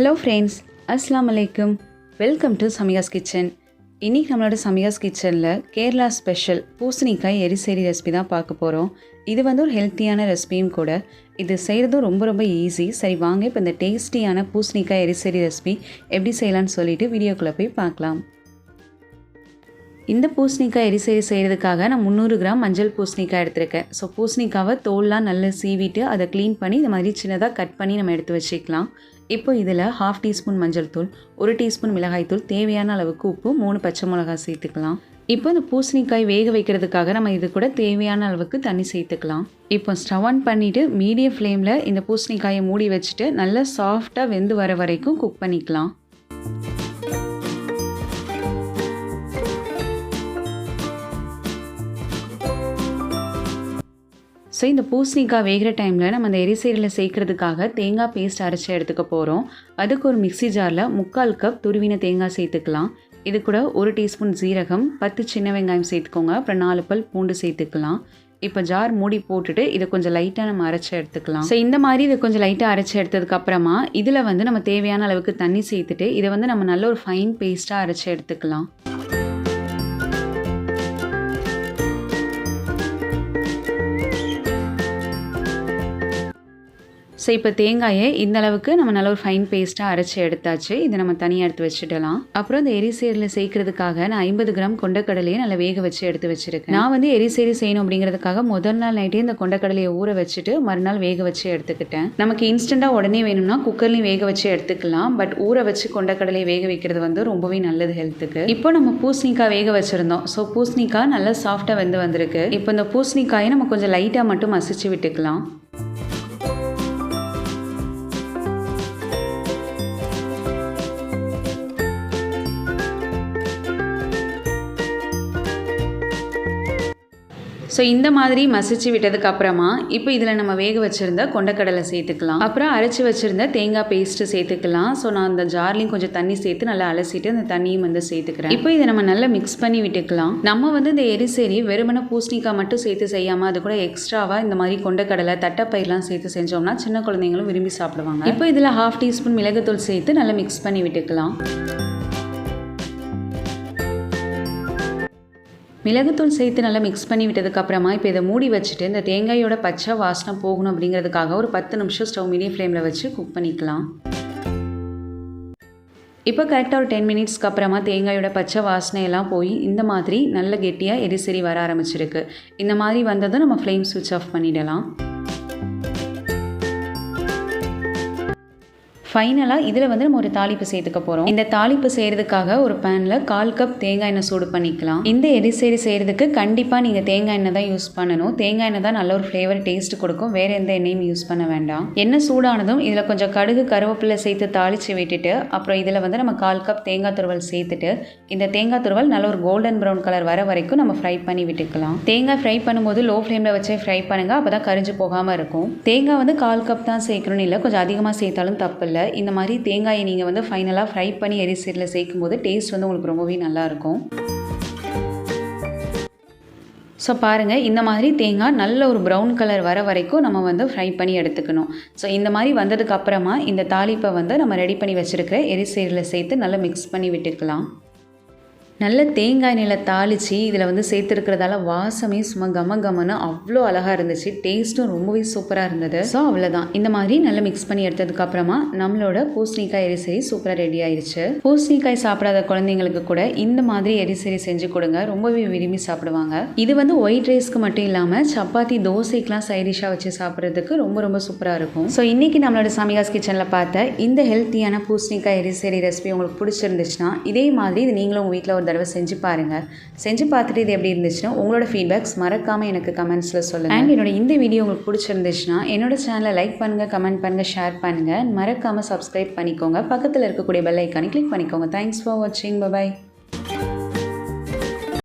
Hello friends அஸ்லாம் அலைக்கும் welcome to சமியாஸ் kitchen இன்றைக்கி நம்மளோட சமியாஸ் கிச்சனில் கேரளா ஸ்பெஷல் பூசணிக்காய் எரிசேரி ரெசிபி தான் பார்க்க போகிறோம் இது வந்து ஒரு ஹெல்த்தியான ரெசிபியும் கூட. இது செய்கிறதும் ரொம்ப ரொம்ப ஈஸி சரி வாங்க. இப்போ இந்த டேஸ்டியான பூசணிக்காய் எரிசேரி ரெசிபி எப்படி செய்யலான்னு சொல்லிட்டு வீடியோக்குள்ளே போய் பார்க்கலாம். இந்த பூசணிக்காய் எரிசேரி செய்கிறதுக்காக நான் முந்நூறு கிராம் மஞ்சள் பூசணிக்காய் எடுத்திருக்கேன். ஸோ பூசணிக்காவை தோல்லாம் நல்லா சீவிட்டு அதை க்ளீன் பண்ணி இந்த மாதிரி சின்னதாக கட் பண்ணி நம்ம எடுத்து வச்சுக்கலாம். இப்போ இதில் ஹாஃப் டீஸ்பூன் மஞ்சள் தூள் ஒரு டீஸ்பூன் மிளகாய் தூள் தேவையான அளவுக்கு உப்பு மூணு பச்சை மிளகாய் சேர்த்துக்கலாம். இப்போ இந்த பூசணிக்காய் வேக வைக்கிறதுக்காக நம்ம இது கூட தேவையான அளவுக்கு தண்ணி சேர்த்துக்கலாம். இப்போ ஸ்டவ் ஆன் பண்ணிவிட்டு மீடியம் ஃப்ளேமில் இந்த பூசணிக்காயை மூடி வச்சுட்டு நல்லா சாஃப்டாக வெந்து வர வரைக்கும் குக் பண்ணிக்கலாம். ஸோ இந்த பூசணிக்காய் வேகிற டைமில் நம்ம அந்த எரிசேரியில் சேர்க்கறதுக்காக தேங்காய் பேஸ்ட் அரைச்சி எடுத்துக்க போகிறோம் அதுக்கு ஒரு மிக்சி ஜாரில் முக்கால் கப் துருவின தேங்காய் சேர்த்துக்கலாம். இது கூட ஒரு டீஸ்பூன் ஜீரகம் பத்து சின்ன வெங்காயம் சேர்த்துக்கோங்க. அப்புறம் நாலு பல் பூண்டு சேர்த்துக்கலாம். இப்போ ஜார் மூடி போட்டுட்டு இதை கொஞ்சம் லைட்டாக நம்ம அரைச்சி எடுத்துக்கலாம். ஸோ இந்த மாதிரி இதை கொஞ்சம் லைட்டாக அரைச்சி எடுத்ததுக்கப்புறமா இதில் வந்து நம்ம தேவையான அளவுக்கு தண்ணி சேர்த்துட்டு இதை வந்து நம்ம நல்ல ஒரு ஃபைன் பேஸ்ட்டாக அரைச்சி எடுத்துக்கலாம். ஸோ இப்போ தேங்காயை இந்த அளவுக்கு நம்ம நல்ல ஒரு ஃபைன் பேஸ்ட்டாக அரைச்சி எடுத்தாச்சு. இதை நம்ம தனியாக எடுத்து வச்சுடலாம். அப்புறம் இந்த எரிசேரியில் சேர்க்கறதுக்காக நான் ஐம்பது கிராம் கொண்டக்கடலையை நல்லா வேக வச்சு எடுத்து வச்சிருக்கேன். நான் வந்து எரிசேரி செய்யணும் அப்படிங்கிறதுக்காக முதல் நாள் நைட்டே இந்த கொண்டக்கடலையை ஊற வச்சுட்டு மறுநாள் வேக வச்சு எடுத்துக்கிட்டேன். நமக்கு இன்ஸ்டண்ட்டாக உடனே வேணும்னா குக்கர்லையும் வேக வச்சு எடுத்துக்கலாம். பட் ஊற வச்சு கொண்டக்கடலையை வேக வைக்கிறது வந்து ரொம்பவே நல்லது ஹெல்த்துக்கு இப்போ நம்ம பூசணிக்காய் வேக வச்சுருந்தோம். ஸோ பூசணிக்காய் நல்லா சாஃப்டாக வெந்து வந்திருக்கு. இப்போ இந்த பூசணிக்காயை நம்ம கொஞ்சம் லைட்டாக மட்டும் மசிச்சு விட்டுக்கலாம். ஸோ இந்த மாதிரி மசிச்சு விட்டதுக்கு அப்புறமா இப்போ இதில் நம்ம வேக வச்சுருந்த கொண்டக்கடலை சேர்த்துக்கலாம். அப்புறம் அரைச்சி வச்சுருந்த தேங்காய் பேஸ்ட்டு சேர்த்துக்கலாம். ஸோ நான் அந்த ஜார்லையும் கொஞ்சம் தண்ணி சேர்த்து நல்லா அலசிட்டு அந்த தண்ணியும் வந்து சேர்த்துக்கிறேன். இப்போ இதை நம்ம நல்லா மிக்ஸ் பண்ணி விட்டுக்கலாம். நம்ம வந்து இந்த எரிசேரி வெறுமன பூசணிக்காய் மட்டும் சேர்த்து செய்யாமல் அது கூட எக்ஸ்ட்ராவாக இந்த மாதிரி கொண்டக்கடலை தட்டைப்பயிரெலாம் சேர்த்து செஞ்சோம்னா சின்ன குழந்தைங்களும் விரும்பி சாப்பிடுவாங்க. இப்போ இதில் ஹாஃப் டீஸ்பூன் மிளகுத்தூள் சேர்த்து நல்லா மிக்ஸ் பண்ணி விட்டுக்கலாம். மிளகுத்தூள் சேர்த்து நல்லா மிக்ஸ் பண்ணி விட்டதுக்கப்புறமா இப்போ இதை மூடி வச்சுட்டு இந்த தேங்காயோட பச்சை வாசனை போகணும் அப்படிங்கிறதுக்காக ஒரு பத்து நிமிஷம் ஸ்டவ் மீடியம் ஃப்ளேமில் வச்சு குக் பண்ணிக்கலாம். இப்போ கரெக்டாக ஒரு டென் மினிட்ஸ்க்கு அப்புறமா தேங்காயோட பச்சை வாசனையெல்லாம் போய் இந்த மாதிரி நல்ல கெட்டியாக எரிசரி வர ஆரம்பிச்சிருக்கு. இந்த மாதிரி வந்ததும் நம்ம ஃப்ளேம் சுவிட்ச் ஆஃப் பண்ணிடலாம். ஃபைனலாக இதில் வந்து நம்ம ஒரு தாளிப்பு சேர்த்துக்க போகிறோம் இந்த தாளிப்பு செய்கிறதுக்காக ஒரு பேனில் கால் கப் தேங்காய் எண்ணெய் சூடு பண்ணிக்கலாம். இந்த எரிசேரி செய்கிறதுக்கு கண்டிப்பாக நீங்கள் தேங்காய் எண்ணெய் தான் யூஸ் பண்ணணும். தேங்காய் எண்ணெய் தான் நல்ல ஒரு ஃப்ளேவர் டேஸ்ட் கொடுக்கும். வேறு எந்த எண்ணெயும் யூஸ் பண்ண வேண்டாம். எண்ணெய் சூடானதும் இதில் கொஞ்சம் கடுகு கருவேப்பிலை சேர்த்து தாளித்து விட்டுட்டு அப்புறம் இதில் வந்து நம்ம கால் கப் தேங்காய் துருவல் சேர்த்துட்டு இந்த தேங்காய் துருவல் நல்ல ஒரு கோல்டன் ப்ரௌன் கலர் வர வரைக்கும் நம்ம ஃப்ரை பண்ணி விட்டுக்கலாம். தேங்காய் ஃப்ரை பண்ணும்போது லோ ஃப்ளேமில் வச்சே ஃப்ரை பண்ணுங்கள் அப்போ தான் கரிஞ்சு போகாமல் இருக்கும். தேங்காய் வந்து கால் கப் தான் சேர்க்கணும்னு இல்லை கொஞ்சம் அதிகமாக சேர்த்தாலும் தப்பு இல்லை. இந்த மாதிரி தேங்காயை நீங்கள் வந்து ஃபைனலாக ஃப்ரை பண்ணி எரிசீரில் சேர்க்கும் போது டேஸ்ட் வந்து உங்களுக்கு ரொம்பவே நல்லாயிருக்கும். ஸோ பாருங்கள் இந்த மாதிரி தேங்காய் நல்ல ஒரு ப்ரௌன் கலர் வர வரைக்கும் நம்ம வந்து ஃப்ரை பண்ணி எடுத்துக்கணும். ஸோ இந்த மாதிரி வந்ததுக்கு அப்புறமா இந்த தாளிப்பை வந்து நம்ம ரெடி பண்ணி வச்சுருக்கிற எரிசீரில் சேர்த்து நல்லா மிக்ஸ் பண்ணி விட்டுக்கலாம். நல்ல தேங்காய் நிலை தாளித்து இதில் வந்து சேர்த்துருக்கிறதால வாசமே சும்மா கம கமன்னு அவ்வளோ அழகாக இருந்துச்சு. டேஸ்ட்டும் ரொம்பவே சூப்பராக இருந்தது. ஸோ அவ்வளோதான் இந்த மாதிரி நல்லா மிக்ஸ் பண்ணி எடுத்ததுக்கப்புறமா நம்மளோட பூசணிக்காய் எரிசரி சூப்பராக ரெடி ஆயிடுச்சு பூசணிக்காய் சாப்பிடாத குழந்தைங்களுக்கு கூட இந்த மாதிரி எரிசரி செஞ்சு கொடுங்க. ரொம்பவே விரும்பி சாப்பிடுவாங்க. இது வந்து ஒயிட் ரைஸ்க்கு மட்டும் இல்லாமல் சப்பாத்தி தோசைக்கெலாம் சைடிஷாக வச்சு சாப்பிட்றதுக்கு ரொம்ப ரொம்ப சூப்பராக இருக்கும். ஸோ இன்றைக்கி நம்மளோட சமிகாஸ் கிச்சனில் பார்த்த இந்த ஹெல்த்தியான பூசணிக்காய் எரிசரி ரெசிபி உங்களுக்கு பிடிச்சிருந்துச்சுன்னா இதே மாதிரி இது நீங்களும் உங்கள் வீட்டில் ஒரு தடவை செஞ்சு பாருங்கள் செஞ்சு பார்த்துட்டு இது எப்படி இருந்துச்சுன்னா உங்களோட ஃபீட்பேக்ஸ் மறக்காமல் எனக்கு கமெண்ட்ஸில் சொல்லுங்கள் அண்ட் என்னோட இந்த வீடியோ உங்களுக்கு பிடிச்சிருந்துச்சுன்னா என்னோட சேனலை லைக் பண்ணுங்கள் கமெண்ட் பண்ணுங்கள் ஷேர் பண்ணுங்கள் மறக்காமல் சப்ஸ்கிரைப் பண்ணிக்கோங்க. பக்கத்தில் இருக்கக்கூடிய பெல் ஐக்கானை கிளிக் பண்ணிக்கோங்க. தேங்க்ஸ் ஃபார் வாட்சிங் பபாய்